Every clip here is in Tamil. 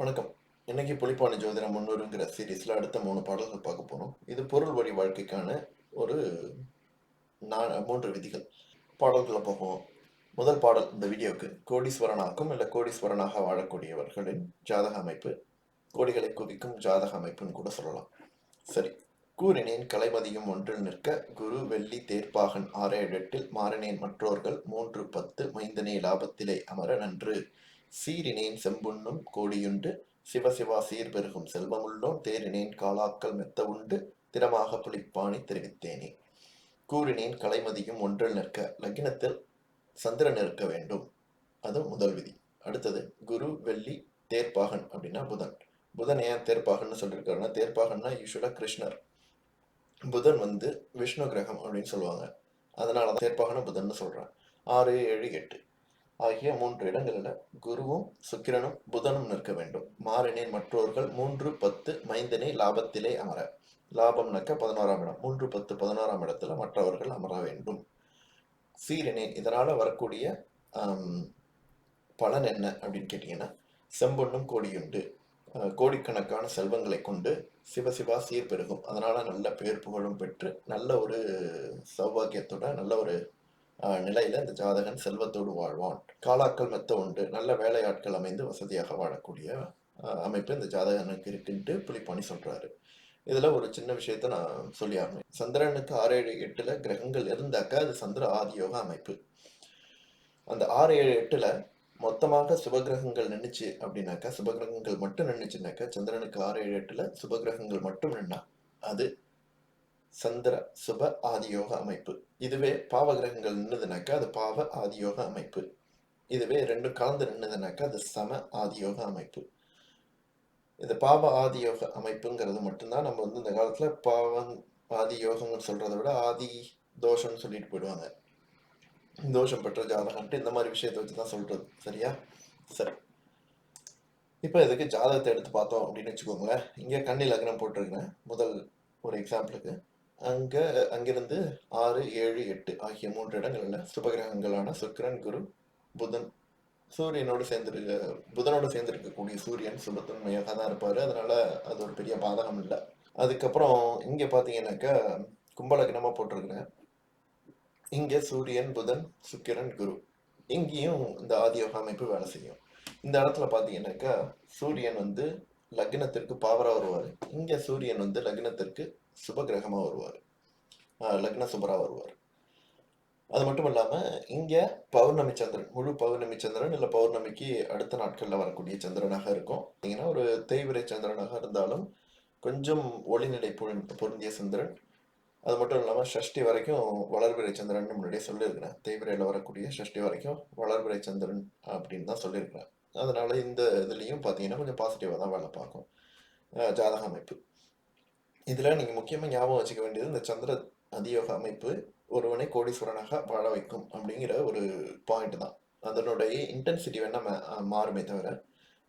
வணக்கம். இன்னைக்கு புலிப்பாணி ஜோதிடம் முன்னூறுங்கிற சீரிஸ்ல அடுத்த மூணு பாடல்கள் பார்க்க போறோம். இது பொருள் வழி வாழ்க்கைக்கான ஒரு நான் மூன்று விதிகள். பாடல்களை போவோம். முதல் பாடல் இந்த வீடியோவுக்கு கோடீஸ்வரனாக்கும் இல்லை கோடீஸ்வரனாக வாழக்கூடியவர்களின் ஜாதக அமைப்பு. கோடிகளை குவிக்கும் ஜாதக அமைப்புன்னு கூட சொல்லலாம். சரி. கூறினேன் கலைமதியும் ஒன்றில் நிற்க குரு வெள்ளி தேர்ப்பாகன் ஆறேழு எட்டில் மாறினேன் மற்றோர்கள் மூன்று பத்து மைந்தனே லாபத்திலே அமர நன்று சீரினேன் செம்புண்ணும் கோடியுண்டு சிவசிவா சீர்பெருகும் செல்வமுள்ளோம் தேரினேன் காலாக்கள் மெத்த உண்டு திறமாக புலிப்பாணி தெரிவித்தேனே. கூறினேன் கலைமதியும் ஒன்றில் நிற்க லக்னத்தில் சந்திரன் இருக்க வேண்டும். அது முதல் விதி. அடுத்தது குரு வெள்ளி தேர்ப்பாகன் அப்படின்னா புதன். புதன் ஏன் தேர்ப்பாகன்னு சொல்லியிருக்காருன்னா தேர்ப்பாகன்னா யூஸ்வலா கிருஷ்ணர் புதன் வந்து விஷ்ணு கிரகம் அப்படின்னு சொல்லுவாங்க. அதனால தான் தேர்ப்பாகன புதன்னு சொல்றேன். ஆறு ஏழு எட்டு. ஆகிய மூன்று இடங்களில் குருவும் சுக்கிரனும் புதனும் நிற்க வேண்டும். மாறினேன் மற்றோர்கள் மூன்று பத்து மைந்தனே லாபத்திலே அமர. லாபம்னாக்க பதினோராம் இடம். மூன்று பத்து பதினோராம் இடத்துல மற்றவர்கள் அமர வேண்டும். சீரினேன் இதனால் வரக்கூடிய பலன் என்ன அப்படின்னு கேட்டீங்கன்னா செம்பொன்னும் கோடியுண்டு. கோடிக்கணக்கான செல்வங்களை கொண்டு சிவசிவா சீர் பெருகும் அதனால் நல்ல பேர் புகழும் பெற்று நல்ல ஒரு சௌபாகியத்தோட நல்ல ஒரு நிலையில இந்த ஜாதகன் செல்வத்தோடு வாழ்வான். காலாக்கள் மெத்த உண்டு. நல்ல வேலையாட்கள் அமைந்து வசதியாக வாழக்கூடிய அமைப்பு இந்த ஜாதகனுக்கு இருக்குன்ட்டு புலிப்பாணி சொல்றாரு. இதுல ஒரு சின்ன விஷயத்த நான் சொல்லி ஆகணும். சந்திரனுக்கு ஆறு ஏழு எட்டுல கிரகங்கள் இருந்தாக்கா அது சந்திர ஆதியோக அமைப்பு. அந்த ஆறு ஏழு எட்டுல மொத்தமாக சுபகிரகங்கள் நின்னுச்சு அப்படின்னாக்கா சுபகிரகங்கள் மட்டும் நின்றுச்சுனாக்கா சந்திரனுக்கு ஆறு ஏழு எட்டுல சுபகிரகங்கள் மட்டும் நின்னா அது சந்திர சுப ஆதியோக அமைப்பு. இதுவே பாவ கிரகங்கள் நின்றுதுனாக்கா அது பாவ ஆதியோக அமைப்பு. இதுவே ரெண்டும் கலந்து நின்னுதுனாக்கா அது சம ஆதியோக அமைப்பு. இந்த பாவ ஆதியோக அமைப்புங்கிறது மட்டும்தான் நம்ம வந்து இந்த காலத்துல பாவம் ஆதி யோகம்னு சொல்றதை விட ஆதி தோஷம்னு சொல்லிட்டு போயிடுவாங்க. தோஷம் பெற்ற ஜாதகம்ட்டு இந்த மாதிரி விஷயத்தை வச்சு தான் சொல்றது. சரியா? சரி. இப்போ இதுக்கு ஜாதகத்தை எடுத்து பார்த்தோம் அப்படின்னு வச்சுக்கோங்களேன். இங்கே கண்ணி லக்னம் போட்டிருக்கிறேன் முதல் ஒரு எக்ஸாம்பிளுக்கு அங்க அங்கிருந்து ஆறு ஏழு எட்டு ஆகிய மூன்று இடங்கள்ல சுபகிரகங்களான சுக்கிரன் குரு புதன் சூரியனோடு சேர்ந்துருக்க புதனோடு சேர்ந்திருக்கக்கூடிய சூரியன் சுபத்தன்மையாக தான் இருப்பாரு. அதனால அது ஒரு பெரிய பாதகம் இல்லை. அதுக்கப்புறம் இங்க பார்த்தீங்கன்னாக்கா கும்பலக்னமா போட்டிருக்கிறேன் இங்க சூரியன் புதன் சுக்கிரன் குரு. இங்கேயும் இந்த ஆதியோக அமைப்பு வேலை செய்யும். இந்த இடத்துல பார்த்தீங்கன்னாக்கா சூரியன் வந்து லக்னத்திற்கு பாவரா வருவார். இங்க சூரியன் வந்து லக்னத்திற்கு சுபகிரகமாக வருவார். லக்ன சுபரா வருவார். அது மட்டும் இல்லாமல் இங்கே பௌர்ணமி சந்திரன் முழு பௌர்ணமி சந்திரன் இல்லை பௌர்ணமிக்கு அடுத்த நாட்களில் வரக்கூடிய சந்திரனாக இருக்கும். பார்த்தீங்கன்னா ஒரு தேய்விரை சந்திரனாக இருந்தாலும் கொஞ்சம் ஒளிநிலை பொருந்திய சந்திரன். அது மட்டும் இல்லாமல் ஷஷ்டி வரைக்கும் வளர்பிறை சந்திரன் முன்னாடியே சொல்லியிருக்கிறேன். தேய்விரையில் வரக்கூடிய ஷஷ்டி வரைக்கும் வளர்பிறை சந்திரன் அப்படின்னு தான் சொல்லியிருக்கிறேன். அதனால இந்த இதுலேயும் பார்த்தீங்கன்னா கொஞ்சம் பாசிட்டிவாக தான் வேலை பார்க்கும். ஜாதக அமைப்பு. இதில் நீங்கள் முக்கியமாக ஞாபகம் வச்சுக்க வேண்டியது இந்த சந்திர அதியோக அமைப்பு ஒருவனை கோடீஸ்வரனாக வாழ வைக்கும் அப்படிங்கிற ஒரு பாயிண்ட் தான். அதனுடைய இன்டென்சிட்டி வேணால் மா- மாறுமே தவிர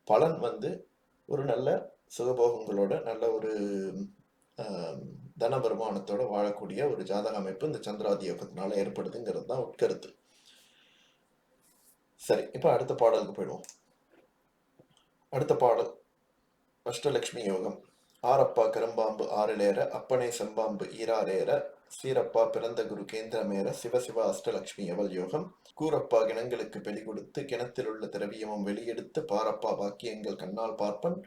பலன் வந்து ஒரு நல்ல சுகபோகங்களோட நல்ல ஒரு தன வருமானத்தோட வாழக்கூடிய ஒரு ஜாதக அமைப்பு இந்த சந்திராதியோகத்தினால ஏற்படுதுங்கிறது தான் உட்கருத்து. சரி இப்போ அடுத்த பாடலுக்கு போயிடுவோம். அடுத்த பாடல் அஷ்டலக்ஷ்மி யோகம். ஆரப்பா கரும்பாம்பு ஆறிலேற அப்பனை செம்பாம்பு ஈராரேற சீரப்பா பிறந்த குரு கேந்திரமேற சிவசிவ அஷ்டலக்ஷ்மி எவல் யோகம். கூரப்பா கிணங்களுக்கு பெலி கொடுத்து கிணத்தில் உள்ள திரவியமும் வெளியெடுத்து பாரப்பா வாக்கியங்கள் கண்ணால் பார்ப்பன்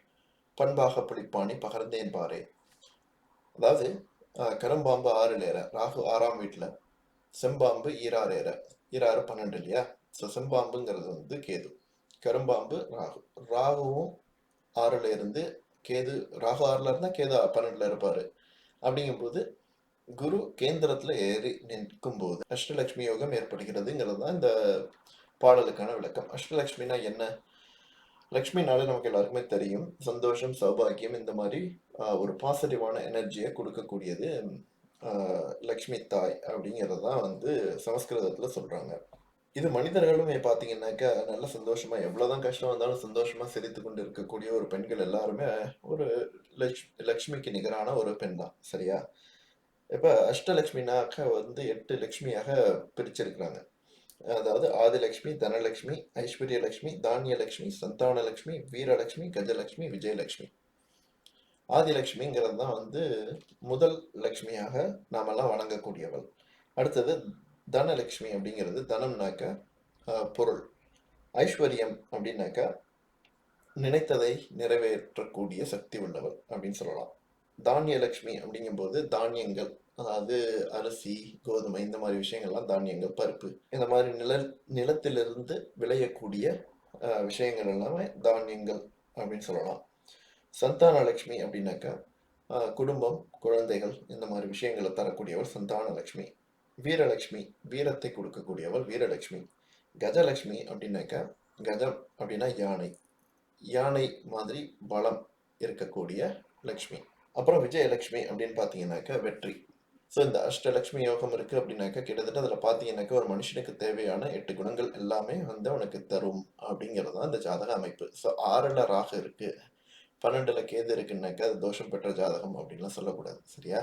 பண்பாக புளிப்பாணி பகர்ந்தேன் பாரே. அதாவது கரும்பாம்பு ஆறிலேற ராகு ஆறாம் வீட்டில் செம்பாம்பு ஈராரேற ஈராறு பன்னெண்டு இல்லையா? ஸோ செம்பாம்புங்கிறது வந்து கேது. கரும்பாம்பு ராகு. ராகுவும் ஆறுல இருந்து கேது ராகு ஆறுல இருந்தா கேது பன்னெண்டுல இருப்பாரு. அப்படிங்கும்போது குரு கேந்திரத்துல ஏறி நிற்கும் போது அஷ்டலட்சுமி யோகம் ஏற்படுகிறதுங்கிறது தான் இந்த பாடலுக்கான விளக்கம். அஷ்டலட்சுமினா என்ன? லக்ஷ்மினால நமக்கு எல்லாருக்குமே தெரியும். சந்தோஷம் சௌபாகியம் இந்த மாதிரி ஒரு பாசிட்டிவான எனர்ஜியை கொடுக்கக்கூடியது லக்ஷ்மி தாய் அப்படிங்கிறது தான் வந்து சமஸ்கிருதத்தில் சொல்கிறாங்க இது மனிதர்களுமே பார்த்தீங்கன்னாக்கா நல்ல சந்தோஷமா எவ்வளவுதான் கஷ்டம் வந்தாலும் சந்தோஷமா சிரித்து கொண்டு இருக்கக்கூடிய ஒரு பெண்கள் எல்லாருமே ஒரு லட்ச் லக்ஷ்மிக்கு நிகரான ஒரு பெண் தான் சரியா? இப்ப அஷ்டலக்ஷ்மினாக்க வந்து எட்டு லட்சுமியாக பிரிச்சிருக்கிறாங்க. அதாவது ஆதிலக்ஷ்மி தனலக்ஷ்மி ஐஸ்வர்யலக்ஷ்மி தானியலக்ஷ்மி சந்தானலக்ஷ்மி வீரலக்ஷ்மி கஜலக்ஷ்மி விஜயலக்ஷ்மி ஆதிலக்ஷ்மிங்கிறது தான் வந்து முதல் லக்ஷ்மியாக நாமெல்லாம் வணங்கக்கூடியவள். அடுத்தது தனலக்ஷ்மி அப்படிங்கிறது தனம்னாக்க பொருள். ஐஸ்வர்யம் அப்படின்னாக்கா நினைத்ததை நிறைவேற்றக்கூடிய சக்தி உள்ளவர் அப்படின்னு சொல்லலாம். தானியலக்ஷ்மி அப்படிங்கும்போது தானியங்கள் அதாவது அரிசி கோதுமை இந்த மாதிரி விஷயங்கள்லாம் தானியங்கள் பருப்பு இந்த மாதிரி நில நிலத்திலிருந்து விளையக்கூடிய விஷயங்கள் எல்லாமே தானியங்கள் அப்படின்னு சொல்லலாம். சந்தானலக்ஷ்மி அப்படின்னாக்கா குடும்பம் குழந்தைகள் இந்த மாதிரி விஷயங்களை தரக்கூடியவர் சந்தானலக்ஷ்மி. வீரலக்ஷ்மி வீரத்தை கொடுக்கக்கூடியவள் வீரலக்ஷ்மி கஜலக்ஷ்மி அப்படின்னாக்கா கஜம் அப்படின்னா யானை. யானை மாதிரி பலம் இருக்கக்கூடிய லக்ஷ்மி அப்புறம் விஜயலக்ஷ்மி அப்படின்னு பார்த்தீங்கன்னாக்கா வெற்றி. ஸோ இந்த அஷ்டலக்ஷ்மி யோகம் இருக்கு அப்படின்னாக்கா கிட்டத்தட்ட அதில் பார்த்தீங்கன்னாக்கா ஒரு மனுஷனுக்கு தேவையான எட்டு குணங்கள் எல்லாமே வந்து அவனுக்கு தரும் அப்படிங்கிறது தான் இந்த ஜாதக அமைப்பு. ஸோ ஆறுல ராக இருக்கு. பன்னெண்டுல கேது இருக்குன்னாக்கா அது தோஷம் பெற்ற ஜாதகம் அப்படின்லாம் சொல்லக்கூடாது. சரியா?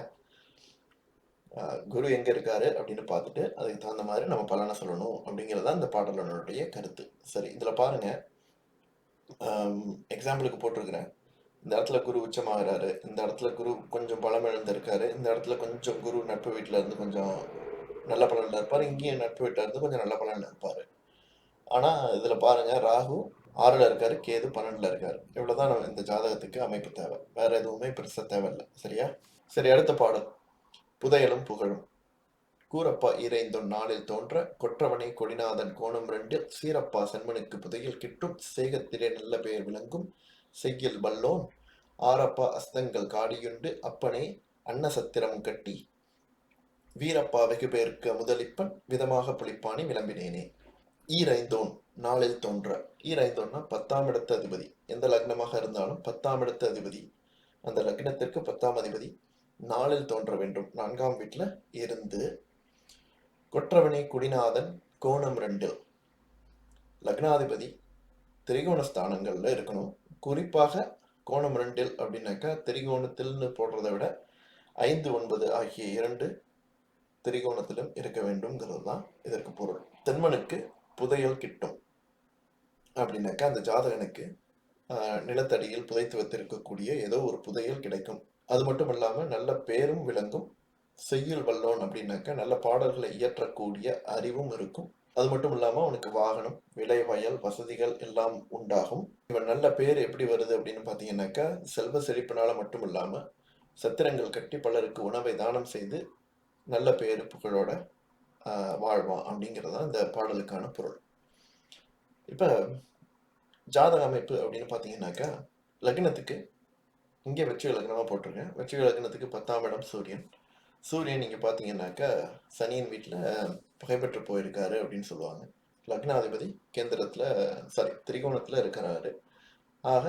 குரு எங்க இருக்காரு அப்படின்னு பார்த்துட்டு அதுக்கு தகுந்த மாதிரி நம்ம பலனை சொல்லணும் அப்படிங்கிறது தான் இந்த பாடலனுடைய கருத்து. சரி இதில் பாருங்க. எக்ஸாம்பிளுக்கு போட்டிருக்கிறேன். இந்த இடத்துல குரு உச்சமாகிறாரு இந்த இடத்துல குரு கொஞ்சம் பலம் இழந்திருக்காரு இந்த இடத்துல கொஞ்சம் குரு நட்பு வீட்டில் இருந்து கொஞ்சம் நல்ல பலனில் இருப்பார் இங்கேயும் நட்பு வீட்டில் இருந்து கொஞ்சம் நல்ல பலனில் இருப்பார் ஆனால் இதில் பாருங்கள் ராகு ஆறில் இருக்காரு கேது பன்னெண்டில் இருக்காரு. இவ்வளோதான் நம்ம இந்த ஜாதகத்துக்கு அமைப்பு தேவை. வேற எதுவுமே பெருசாக தேவையில்லை. சரியா? சரி அடுத்த பாடல். புதையலும் புகழும். கூரப்பா இறைந்தொன் நாளில் தோன்ற கொற்றவனை கொடிநாதன் கோணம் ரெண்டில் சீரப்பா சென்மனுக்கு புதையில் கிட்டும் சேகத்திலே நல்ல பெயர் விளங்கும் செய்யில் வல்லோன். ஆரப்பா அஸ்தங்கள் காடியுண்டு அப்பனே அன்னசத்திரம் கட்டி. வீரப்பா வெகு பேருக்கு முதலிப்பன் விதமாக புளிப்பானி விளம்பினேனே. ஈரைந்தோன் நாளில் தோன்ற. ஈரைந்தோன்னா பத்தாம் இடத்து அதிபதி. எந்த லக்னமாக இருந்தாலும் பத்தாம் இடத்து அதிபதி. அந்த லக்னத்திற்கு பத்தாம் அதிபதி. நாளில் தோன்ற வேண்டும். நான்காம் வீட்டில் இருந்து கொற்றவனை குடிநாதன் கோணம் ரெண்டு லக்னாதிபதி திரிகோண ஸ்தானங்களில் இருக்கணும். குறிப்பாக கோணம் ரெண்டில் அப்படின்னாக்கா திரிகோணத்தில்னு போடுறதை விட ஐந்து ஒன்பது ஆகிய இரண்டு திரிகோணத்திலும் இருக்க வேண்டும்ங்கிறது தான் இதற்கு பொருள். தென்மனுக்கு புதையல் கிட்டும். அப்படின்னாக்கா அந்த ஜாதகனுக்கு நிலத்தடியில் புதைத்து வைத்திருக்கக்கூடிய ஏதோ ஒரு புதையல் கிடைக்கும். அது மட்டும் இல்லாமல் நல்ல பேரும் விளங்கும். செய்யுள் வல்லோன் அப்படின்னாக்கா நல்ல பாடல்களை இயற்றக்கூடிய அறிவும் இருக்கும். அது மட்டும் இல்லாமல் அவனுக்கு வாகனம் விளை வயல் வசதிகள் எல்லாம் உண்டாகும். இவன் நல்ல பேர் எப்படி வருது அப்படின்னு பார்த்தீங்கன்னாக்கா செல்வ செழிப்பினால மட்டும் இல்லாமல் சத்திரங்கள் கட்டி பலருக்கு உணவை தானம் செய்து நல்ல பேரு புகழோட வாழ்வான் அப்படிங்கிறது தான் இந்த பாடலுக்கான பொருள். இப்போ ஜாதக அமைப்பு அப்படின்னு பார்த்தீங்கன்னாக்கா லக்னத்துக்கு இங்கே வெற்றி லக்னமாக போட்டிருக்கேன். வெற்றி லக்னத்துக்கு பத்தாம் இடம் சூரியன். சூரியன் நீங்கள் பார்த்தீங்கன்னாக்கா சனியின் வீட்டில் புகைப்பெற்று போயிருக்காரு அப்படின்னு சொல்லுவாங்க. லக்னாதிபதி கேந்திரத்தில் சாரி திரிகோணத்தில் இருக்கிறாரு. ஆக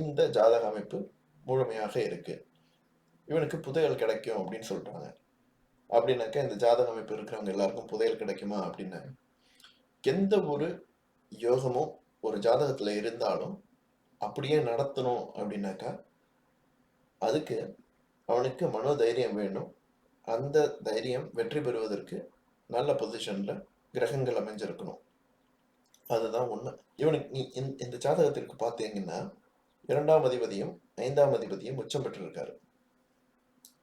இந்த ஜாதக அமைப்பு முழுமையாக இருக்குது இவனுக்கு புதையல் கிடைக்கும் அப்படின்னு சொல்கிறாங்க அப்படின்னாக்கா இந்த ஜாதக அமைப்பு இருக்கிறவங்க எல்லாருக்கும் புதையல் கிடைக்குமா அப்படின்னா? எந்த ஒரு யோகமும் ஒரு ஜாதகத்தில் இருந்தாலும் அப்படியே நடத்தணும் அப்படின்னாக்கா அதுக்கு அவனுக்கு மனோதைரியம் வேணும். அந்த தைரியம் வெற்றி பெறுவதற்கு நல்ல பொசிஷனில் கிரகங்கள் அமைஞ்சிருக்கணும். அதுதான் உண்மை. இவனுக்கு நீ இந்த- இந்த ஜாதகத்திற்கு பார்த்தீங்கன்னா இரண்டாம் அதிபதியும் ஐந்தாம் அதிபதியும் உச்சம் பெற்றிருக்காரு.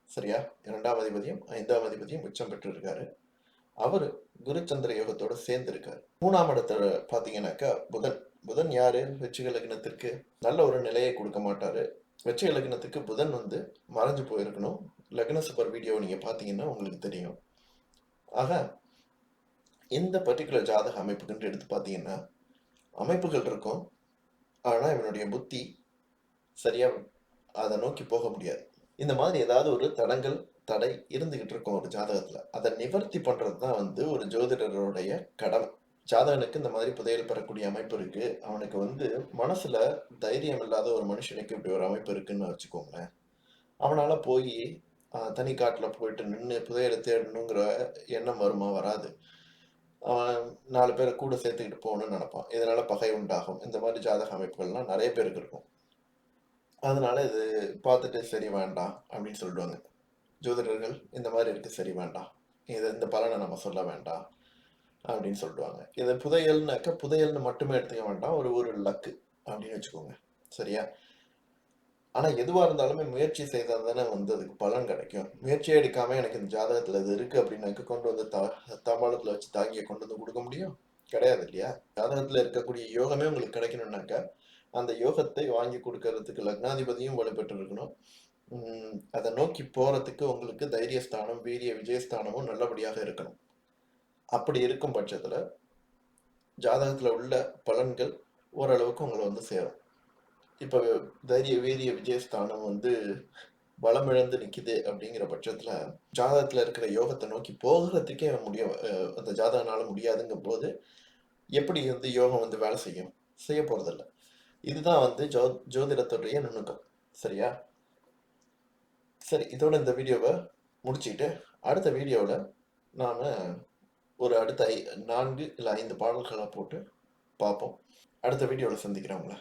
சரியா? இரண்டாம் அதிபதியும் ஐந்தாம் அதிபதியும் உச்சம் பெற்றிருக்காரு. அவர் குருச்சந்திர யோகத்தோட சேர்ந்து இருக்காரு மூணாம் இடத்துல பார்த்தீங்கன்னாக்கா புதன். புதன் யாரு? வெற்றிகள் லக்னத்திற்கு நல்ல ஒரு நிலையை கொடுக்க மாட்டாரு. வெற்றிக லக்னத்துக்கு புதன் வந்து மறைஞ்சு போயிருக்கணும். லக்ன சூப்பர் வீடியோ நீங்கள் பார்த்தீங்கன்னா உங்களுக்கு தெரியும். ஆக இந்த பர்டிகுலர் ஜாதக அமைப்புக்குன்ட்டு எடுத்து பார்த்தீங்கன்னா அமைப்புகள் இருக்கும். ஆனால் இவனுடைய புத்தி சரியாக அதை நோக்கி போக முடியாது. இந்த மாதிரி ஏதாவது ஒரு தடங்கள் தடை இருந்துகிட்டு இருக்கும் ஒரு ஜாதகத்தில். அதை நிவர்த்தி பண்ணுறது தான் வந்து ஒரு ஜோதிடருடைய கடமை. ஜாதகனுக்கு இந்த மாதிரி புதையல் பெறக்கூடிய அமைப்பு இருக்கு. அவனுக்கு வந்து மனசுல தைரியம் இல்லாத ஒரு மனுஷனுக்கு இப்படி ஒரு அமைப்பு இருக்குன்னு வச்சுக்கோங்களேன். அவனால போய் தனி காட்டுல போயிட்டு நின்று புதையலை தேடணுங்கிற எண்ணம் வருமா? வராது. அவன் நாலு பேரை கூட சேர்த்துக்கிட்டு போகணும்னு நினைப்பான். இதனால பகை உண்டாகும். இந்த மாதிரி ஜாதக அமைப்புகள்லாம் நிறைய பேருக்கு இருக்கும். அதனால இது பார்த்துட்டு சரி வேண்டாம் அப்படின்னு சொல்லிடுவாங்க ஜோதிடர்கள் இந்த மாதிரி இருக்கு சரி வேண்டாம். இது இந்த பலனை நம்ம சொல்ல வேண்டாம். அப்படின்னு சொல்லுவாங்க. இது புதையல்னாக்க, புதையல்னு மட்டுமே எடுத்துக்க வேண்டாம். ஒரு ஒரு லக்கு அப்படின்னு வச்சுக்கோங்க. சரியா? ஆனால் எதுவாக இருந்தாலுமே முயற்சி செய்தால் தானே வந்து அதுக்கு பலன் கிடைக்கும். முயற்சியே எடுக்காமல் எனக்கு இந்த ஜாதகத்தில் இது இருக்குது அப்படின்னாக்க கொண்டு வந்து தா தபாலத்தில் வச்சு தாங்கியை கொண்டு வந்து கொடுக்க முடியும்? கிடையாது இல்லையா? ஜாதகத்தில் இருக்கக்கூடிய யோகமே உங்களுக்கு கிடைக்கணும்னாக்க, அந்த யோகத்தை வாங்கி கொடுக்கறதுக்கு லக்னாதிபதியும் வலுப்பெற்று இருக்கணும். அதை நோக்கி போகிறதுக்கு உங்களுக்கு தைரியஸ்தானம், வீரிய விஜயஸ்தானமும் நல்லபடியாக இருக்கணும். அப்படி இருக்கும் பட்சத்தில் ஜாதகத்தில் உள்ள பலன்கள் ஓரளவுக்கு உங்களை வந்து சேரும். இப்போ தைரிய, வீரிய, விஜயஸ்தானம் வந்து பலமிழந்து நிற்கிது அப்படிங்கிற பட்சத்தில் ஜாதகத்தில் இருக்கிற யோகத்தை நோக்கி போகறதுக்கே முடிய அந்த ஜாதகனால முடியாதுங்கும்போது, எப்படி வந்து யோகம் வந்து வேலை செய்யும்? செய்ய போகிறதில்ல இதுதான் வந்து ஜோ ஜோதிடத்துடைய நுணுக்கம். சரியா? சரி, இதோட இந்த வீடியோவை முடிச்சுட்டு அடுத்த வீடியோவில் நாம் ஒரு அடுத்த ஐ 4 இல்ல 5 பாடல்கள போட்டு பார்ப்போம். அடுத்த வீடியோவில் சந்திக்கிறேன் உங்களை